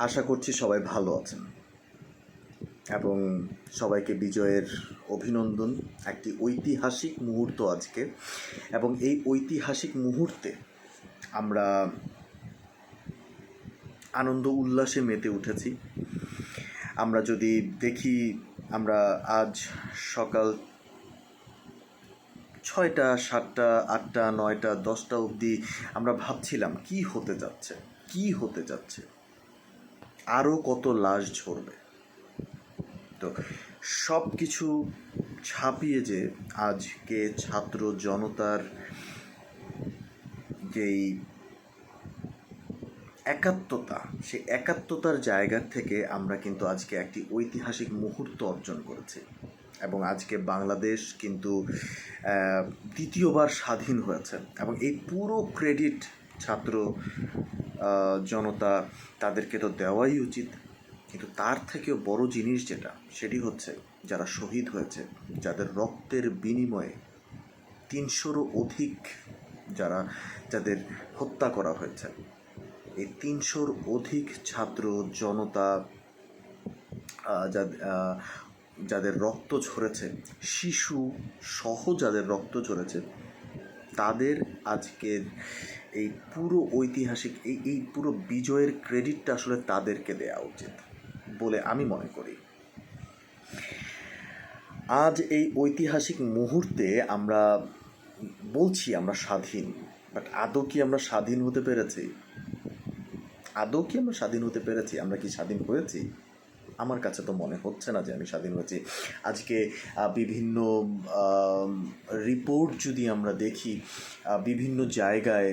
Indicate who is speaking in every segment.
Speaker 1: আশা করছি সবাই ভালো আছেন। এবং সবাইকে বিজয়ের অভিনন্দন। একটি ঐতিহাসিক মুহূর্ত আজকে। এবং এই ঐতিহাসিক মুহূর্তে আমরা আনন্দ উল্লাসে মেতে উঠেছি। আমরা যদি দেখি, আমরা আজ সকাল ছয়টা, সাতটা, আটটা, নয়টা, দশটা অবধি আমরা ভাবছিলাম, কি হতে যাচ্ছে? কি হতে যাচ্ছে? আরও কত লাশ ঝরবে। তো সব কিছু ছাপিয়ে যে আজকে ছাত্র জনতার যেই একাত্মতা, সেই একাত্মতার জায়গা থেকে আমরা কিন্তু আজকে একটি ঐতিহাসিক মুহূর্ত অর্জন করেছি। এবং আজকে বাংলাদেশ কিন্তু দ্বিতীয়বার স্বাধীন হয়েছে। এবং এই পুরো ক্রেডিট ছাত্র জনতা তাদেরকে তো দেওয়াই উচিত। কিন্তু তার থেকেও বড় জিনিস যেটা, সেটি হচ্ছে যারা শহীদ হয়েছে, যাদের রক্তের বিনিময়ে তিনশোরও অধিক যারা, যাদের হত্যা করা হয়েছে। এই তিনশোর অধিক ছাত্র, জনতা যাদের রক্ত ঝরেছে, শিশু সহ যাদের রক্ত ঝরেছে, তাদের আজকের এই পুরো ঐতিহাসিক, এই এই পুরো বিজয়ের ক্রেডিটটা আসলে তাদেরকে দেওয়া উচিত বলে আমি মনে করি। আজ এই ঐতিহাসিক মুহূর্তে আমরা বলছি আমরা স্বাধীন বাট আদৌ কি আমরা স্বাধীন হতে পেরেছি? আদৌ কি আমরা স্বাধীন হতে পেরেছি? আমরা কি স্বাধীন হয়েছি? আমার কাছে তো মনে হচ্ছে না যে আমি স্বাধীন হয়েছি। আজকে বিভিন্ন রিপোর্ট যদি আমরা দেখি বিভিন্ন জায়গায়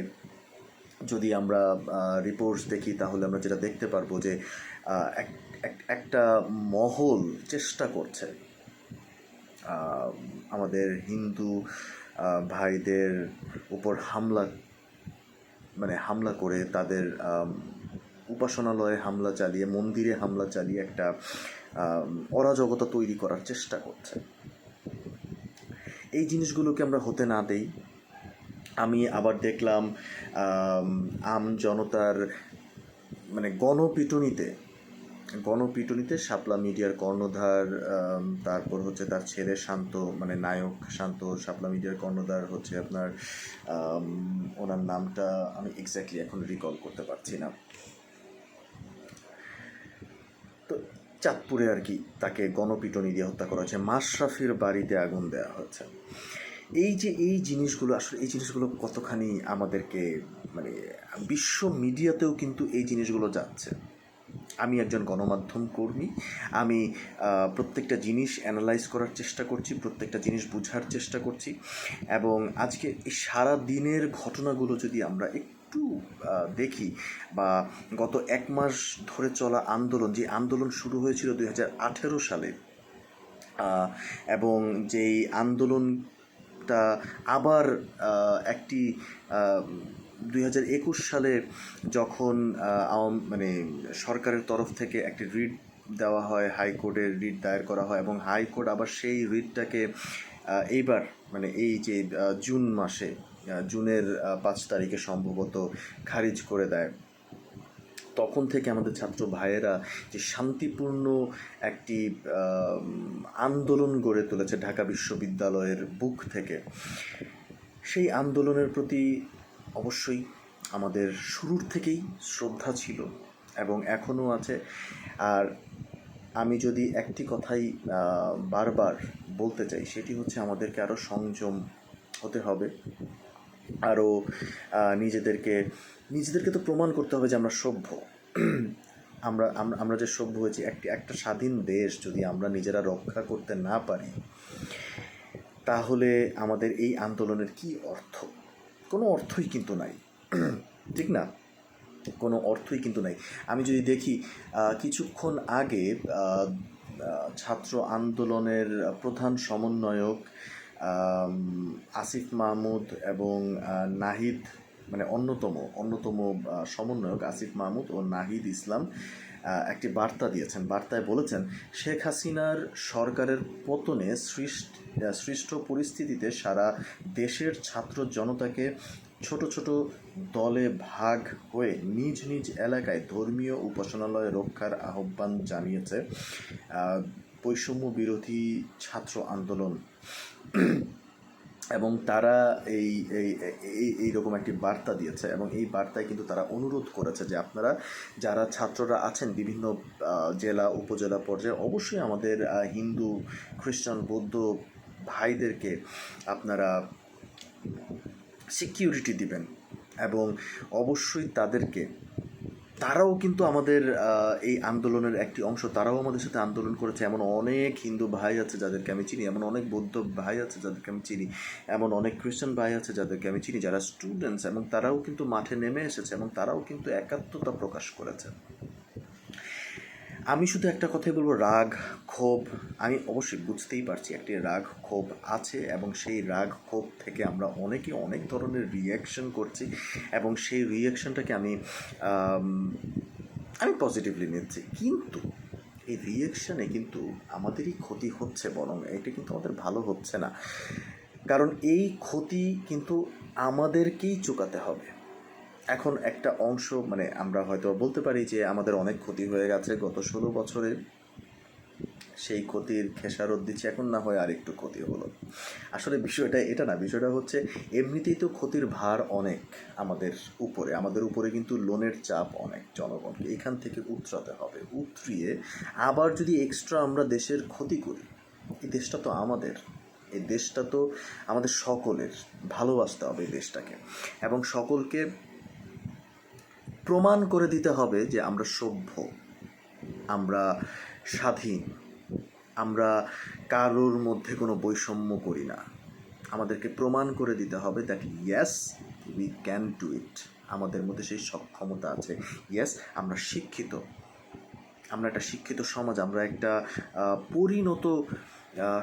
Speaker 1: যদি আমরা রিপোর্টস দেখি, তাহলে আমরা যেটা দেখতে পারব যে এক- এক- একটা মহল চেষ্টা করছে। আমাদের হিন্দু ভাইদের উপর হামলা মানে হামলা করে তাদের উপাসনালয়ে হামলা চালিয়ে, মন্দিরে হামলা চালিয়ে একটা অরাজকতা তৈরি করার চেষ্টা করছে। এই জিনিসগুলোকে আমরা হতে না দেই। আমি আবার দেখলাম আম, জনতার মানে গণপিটুনিতে গণপিটুনিতে শাপলা মিডিয়ার কর্ণধার তারপর হচ্ছে তার ছেলে শান্ত মানে নায়ক শান্ত শাপলা মিডিয়ার কর্ণধার হচ্ছে আপনার ওনার নামটা আমি এক্স্যাক্টলি এখন রিকল করতে পারছি না। তো চাঁদপুরে আর কি তাকে গণপিটুনি দিয়ে হত্যা করা হয়েছে। মাশরাফির বাড়িতে আগুন দেওয়া হয়েছে। এই যে এই জিনিসগুলো, আসলে এই জিনিসগুলো কতখানি আমাদেরকে মানে বিশ্ব মিডিয়াতেও কিন্তু এই জিনিসগুলো যাচ্ছে। আমি একজন গণমাধ্যম কর্মী, আমি প্রত্যেকটা জিনিস অ্যানালাইজ করার চেষ্টা করছি, প্রত্যেকটা জিনিস বোঝার চেষ্টা করছি এবং আজকে এই সারা দিনের ঘটনাগুলো যদি আমরা একটু দেখি বা গত এক মাস ধরে চলা আন্দোলন, যে আন্দোলন শুরু হয়েছিল দুই হাজার আঠেরো সালে এবং যেই আন্দোলনটা আবার একটি দুই হাজার একুশ সালে যখন মানে সরকারের তরফ থেকে একটি রিট দেওয়া হয়, হাইকোর্টের রিট দায়ের করা হয় এবং হাইকোর্ট আবার সেই রিটটাকে এইবার মানে এই যে জুন মাসে জুনের পাঁচ তারিখে সম্ভবত খারিজ করে দেয়। তখন থেকে আমাদের ছাত্র ভাইয়েরা যে শান্তিপূর্ণ একটি আন্দোলন গড়ে তুলেছে ঢাকা বিশ্ববিদ্যালয়ের বুক থেকে, সেই আন্দোলনের প্রতি অবশ্যই আমাদের শুরুর থেকেই শ্রদ্ধা ছিল এবং এখনও আছে। আর আমি যদি একটি কথাই বারবার বলতে চাই, সেটি হচ্ছে আমাদেরকে আরও সংযম হতে হবে। আরও নিজেদেরকে নিজেদেরকে তো প্রমাণ করতে হবে যে আমরা সভ্য। আমরা, আমরা- যে সভ্য হয়েছি, একটি, একটা স্বাধীন দেশ যদি আমরা নিজেরা রক্ষা করতে না পারি, তাহলে আমাদের এই আন্দোলনের কি অর্থ? কোনো অর্থই কিন্তু নাই। ঠিক না? কোনো অর্থই কিন্তু নাই। আমি যদি দেখি কিছুক্ষণ আগে ছাত্র আন্দোলনের প্রধান সমন্বয়ক আসিফ মাহমুদ এবং নাহিদ মানে অন্যতম অন্যতম সমন্বয়ক আসিফ মাহমুদ ও নাহিদ ইসলাম একটি বার্তা দিয়েছেন। বার্তায় বলেছেন, শেখ হাসিনার সরকারের পতনে সৃষ্ট সৃষ্ট পরিস্থিতিতে সারা দেশের ছাত্র জনতাকে ছোট ছোট দলে ভাগ হয়ে নিজ নিজ এলাকায় ধর্মীয় উপাসনালয় রক্ষার আহ্বান জানিয়েছে বৈষম্য বিরোধী ছাত্র আন্দোলন। এবং তারা এই এই এই এইরকম একটি বার্তা দিয়েছে এবং এই বার্তায় কিন্তু তারা অনুরোধ করেছে যে আপনারা যারা ছাত্ররা আছেন বিভিন্ন জেলা, উপজেলা পর্যায়ে, অবশ্যই আমাদের হিন্দু, খ্রিস্টান, বৌদ্ধ ভাইদেরকে আপনারা সিকিউরিটি দিবেন এবং অবশ্যই তাদেরকে তারাও কিন্তু আমাদের এই আন্দোলনের একটি অংশ। তারাও আমাদের সাথে আন্দোলন করেছে। এমন অনেক হিন্দু ভাই আছে যাদেরকে আমি চিনি, এমন অনেক বৌদ্ধ ভাই আছে যাদেরকে আমি চিনি, এমন অনেক খ্রিস্টান ভাই আছে যাদেরকে আমি চিনি যারা স্টুডেন্টস এবং তারাও কিন্তু মাঠে নেমে এসেছে, এবং তারাও কিন্তু একাত্মতা প্রকাশ করেছে। আমি শুধু একটা কথাই বলব, রাগ, ক্ষোভ, আমি অবশ্যই বুঝতেই পারছি একটি রাগ, ক্ষোভ আছে এবং সেই রাগ, ক্ষোভ থেকে আমরা অনেকে অনেক ধরনের রিয়াকশন করছি এবং সেই রিয়াকশনটাকে আমি আমি পজিটিভলি নিচ্ছি। কিন্তু এই রিয়াকশানে কিন্তু আমাদেরই ক্ষতি হচ্ছে বরং এটা কিন্তু আমাদের ভালো হচ্ছে না। কারণ এই ক্ষতি কিন্তু আমাদেরকেই চুকাতে হবে। এখন একটা অংশ মানে আমরা হয়তো বলতে পারি যে আমাদের অনেক ক্ষতি হয়ে গেছে গত ষোলো বছরে। সেই ক্ষতির খেসারত দিচ্ছে, এখন না হয় আর একটু ক্ষতি হলো। আসলে বিষয়টা এটা না, বিষয়টা হচ্ছে এমনিতেই তো ক্ষতির ভার অনেক আমাদের উপরে। আমাদের উপরে কিন্তু লোনের চাপ অনেক জনগণকে। এখান থেকে উতরাতে হবে। উতরিয়ে আবার যদি এক্সট্রা আমরা দেশের ক্ষতি করি, এই দেশটা তো আমাদের। এই দেশটা তো আমাদের সকলের। ভালোবাসতে হবে এই দেশটাকে। এবং সকলকে প্রমাণ করে দিতে হবে যে আমরা সভ্য, আমরা স্বাধীন, আমরা কারোর মধ্যে কোনো বৈষম্য করি না। আমাদেরকে প্রমাণ করে দিতে হবে that yes we can do it আমাদের মধ্যে সেই সক্ষমতা আছে। ইয়েস আমরা শিক্ষিত। আমরা একটা শিক্ষিত সমাজ, আমরা একটা পরিণত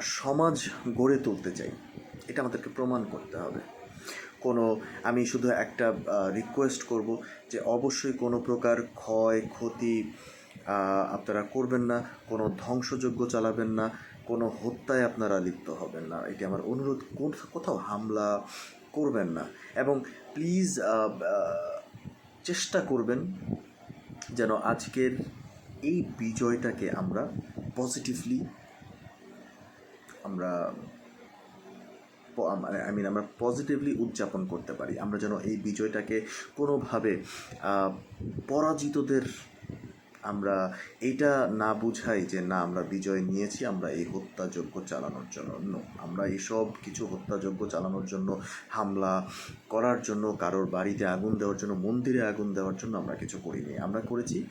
Speaker 1: সমাজ গড়ে তুলতে চাই। এটা আমাদেরকে প্রমাণ করতে হবে। কোনো, আমি শুধু একটা রিকোয়েস্ট করব যে অবশ্যই কোনো প্রকার ক্ষয়, ক্ষতি আপনারা করবেন না, কোনো ধ্বংসযজ্ঞ চালাবেন না, কোনো হত্যায় আপনারা লিপ্ত হবেন না। এটি আমার অনুরোধ কোথাও হামলা করবেন না। এবং প্লিজ চেষ্টা করবেন যেন আজকের এই বিজয়টাকে আমরা পজিটিভলি আমরা মানে আই মিন আমরা পজিটিভলি উদযাপন করতে পারি। আমরা যেন এই বিজয়টাকে কোনোভাবে পরাজিতদের আমরা এইটা না বুঝাই যে, না, আমরা বিজয় নিয়েছি, আমরা এই হত্যাযজ্ঞ চালানোর জন্য। আমরা এইসব কিছু হত্যাযজ্ঞ চালানোর জন্য, হামলা করার জন্য, কারোর বাড়িতে আগুন দেওয়ার জন্য, মন্দিরে আগুন দেওয়ার জন্য আমরা কিছু করিনি। আমরা করেছি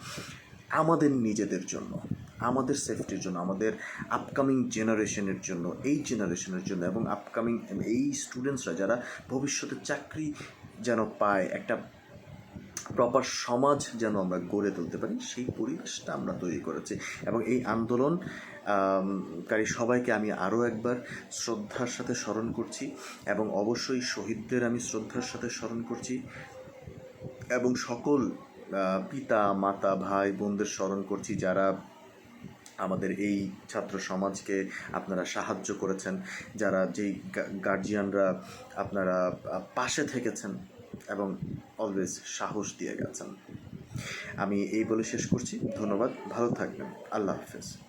Speaker 1: আমাদের নিজেদের জন্য। আমাদের সেফটির জন্য, আমাদের আপকামিং জেনারেশনের জন্য, এই জেনারেশনের জন্য এবং আপকামিং এই স্টুডেন্টসরা যারা ভবিষ্যতে চাকরি যেন পায়, একটা প্রপার সমাজ যেন আমরা গড়ে তুলতে পারি, সেই পরিবেশটা আমরা তৈরি করেছি এবং এই আন্দোলন কারী সবাইকে আমি আরও একবার শ্রদ্ধার সাথে স্মরণ করছি এবং অবশ্যই শহীদদের আমি শ্রদ্ধার সাথে স্মরণ করছি এবং সকল পিতা, মাতা, ভাই, বোনদের স্মরণ করছি যারা আমাদের এই ছাত্র সমাজকে আপনারা সাহায্য করেছেন, যারা যেই গার্জিয়ানরা আপনারা পাশে থেকেছেন এবং অলওয়েজ সাহস দিয়ে গেছেন। আমি এই বলে শেষ করছি। ধন্যবাদ। ভালো থাকবেন। আল্লাহ হাফেজ।